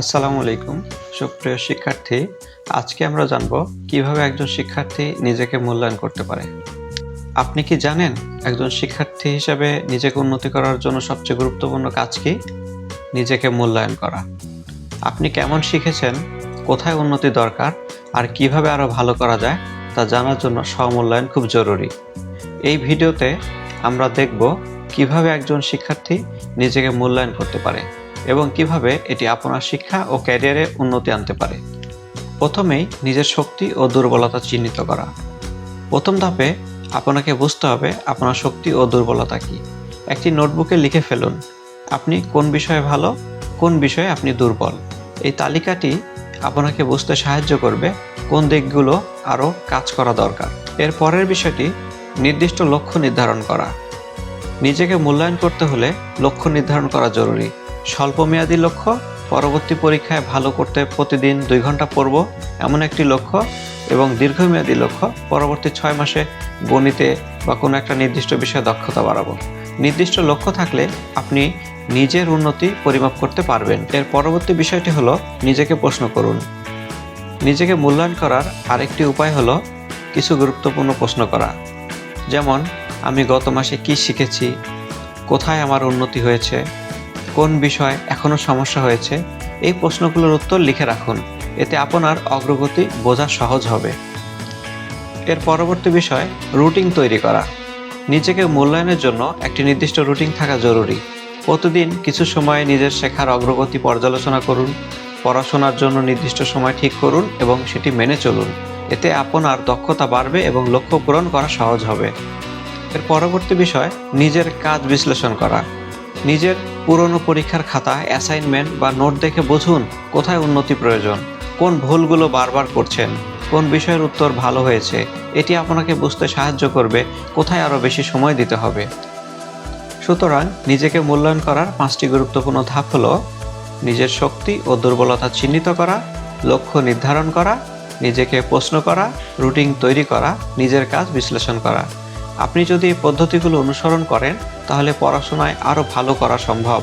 আসসালামু আলাইকুম। সুপ্রিয় শিক্ষার্থী, আজকে আমরা জানব কীভাবে একজন শিক্ষার্থী নিজেকে মূল্যায়ন করতে পারে। আপনি কি জানেন একজন শিক্ষার্থী হিসেবে নিজেকে উন্নতি করার জন্য সবচেয়ে গুরুত্বপূর্ণ কাজ কি? নিজেকে মূল্যায়ন করা। আপনি কেমন শিখেছেন, কোথায় উন্নতি দরকার, আর কীভাবে আরও ভালো করা যায়, তা জানার জন্য স্বমূল্যায়ন খুব জরুরি। এই ভিডিওতে আমরা দেখব কীভাবে একজন শিক্ষার্থী নিজেকে মূল্যায়ন করতে পারে। এবং কীভাবে এটি আপনার শিক্ষা ও ক্যারিয়ারে উন্নতি আনতে পারে। প্রথমেই নিজের শক্তি ও দুর্বলতা চিহ্নিত করা। প্রথম ধাপে আপনাকে বুঝতে হবে আপনার শক্তি ও দুর্বলতা কি। একটি নোটবুকে লিখে ফেলুন, আপনি কোন বিষয়ে ভালো, কোন বিষয়ে আপনি দুর্বল? এই তালিকাটি আপনাকে বুঝতে সাহায্য করবে কোন দিকগুলো আরও কাজ করা দরকার। এর পরের বিষয়টি, নির্দিষ্ট লক্ষ্য নির্ধারণ করা। নিজেকে মূল্যায়ন করতে হলে লক্ষ্য নির্ধারণ করা জরুরি। স্বল্পমেয়াদী লক্ষ্য, পরবর্তী পরীক্ষায় ভালো করতে প্রতিদিন দুই ঘণ্টা পড়ব, এমন একটি লক্ষ্য, এবং দীর্ঘমেয়াদী লক্ষ্য, পরবর্তী ছয় মাসে গণিতে বা কোনো একটা নির্দিষ্ট বিষয়ে দক্ষতা বাড়াবো। নির্দিষ্ট লক্ষ্য থাকলে আপনি নিজের উন্নতি পরিমাপ করতে পারবেন। এর পরবর্তী বিষয়টি হলো, নিজেকে প্রশ্ন করুন। নিজেকে মূল্যায়ন করার আরেকটি উপায় হলো, কিছু গুরুত্বপূর্ণ প্রশ্ন করা। যেমন, আমি গত মাসে কি শিখেছি? কোথায় আমার উন্নতি হয়েছে? কোন বিষয় এখনও সমস্যা হয়েছে, এই প্রশ্নগুলোর উত্তর লিখে রাখুন। এতে আপনার অগ্রগতি বোঝা সহজ হবে। এর পরবর্তী বিষয়, রুটিন তৈরি করা। নিজেকে মূল্যায়নের জন্য একটি নির্দিষ্ট রুটিন থাকা জরুরি। প্রতিদিন কিছু সময় নিজের শেখার অগ্রগতি পর্যালোচনা করুন, পড়াশোনার জন্য নির্দিষ্ট সময় ঠিক করুন এবং সেটি মেনে চলুন। এতে আপনার দক্ষতা বাড়বে এবং লক্ষ্য পূরণ করা সহজ হবে। এর পরবর্তী বিষয়, নিজের কাজ বিশ্লেষণ করা। নিজের পুরনো পরীক্ষার খাতা অ্যাসাইনমেন্ট বা নোট দেখে বুঝুন কোথায় উন্নতি প্রয়োজন, কোন ভুলগুলো বারবার করছেন, কোন বিষয়ের উত্তর ভালো হয়েছে, এটি আপনাকে বুঝতে সাহায্য করবে, কোথায় আরও বেশি সময় দিতে হবে। সুতরাং নিজেকে মূল্যায়ন করার পাঁচটি গুরুত্বপূর্ণ ধাপ হলো নিজের শক্তি ও দুর্বলতা চিহ্নিত করা, লক্ষ্য নির্ধারণ করা, নিজেকে প্রশ্ন করা রুটিন তৈরি করা, নিজের কাজ বিশ্লেষণ করা। আপনি যদি এই পদ্ধতিগুলো অনুসরণ করেন তাহলে পড়াশোনায় আরও ভালো করা সম্ভব।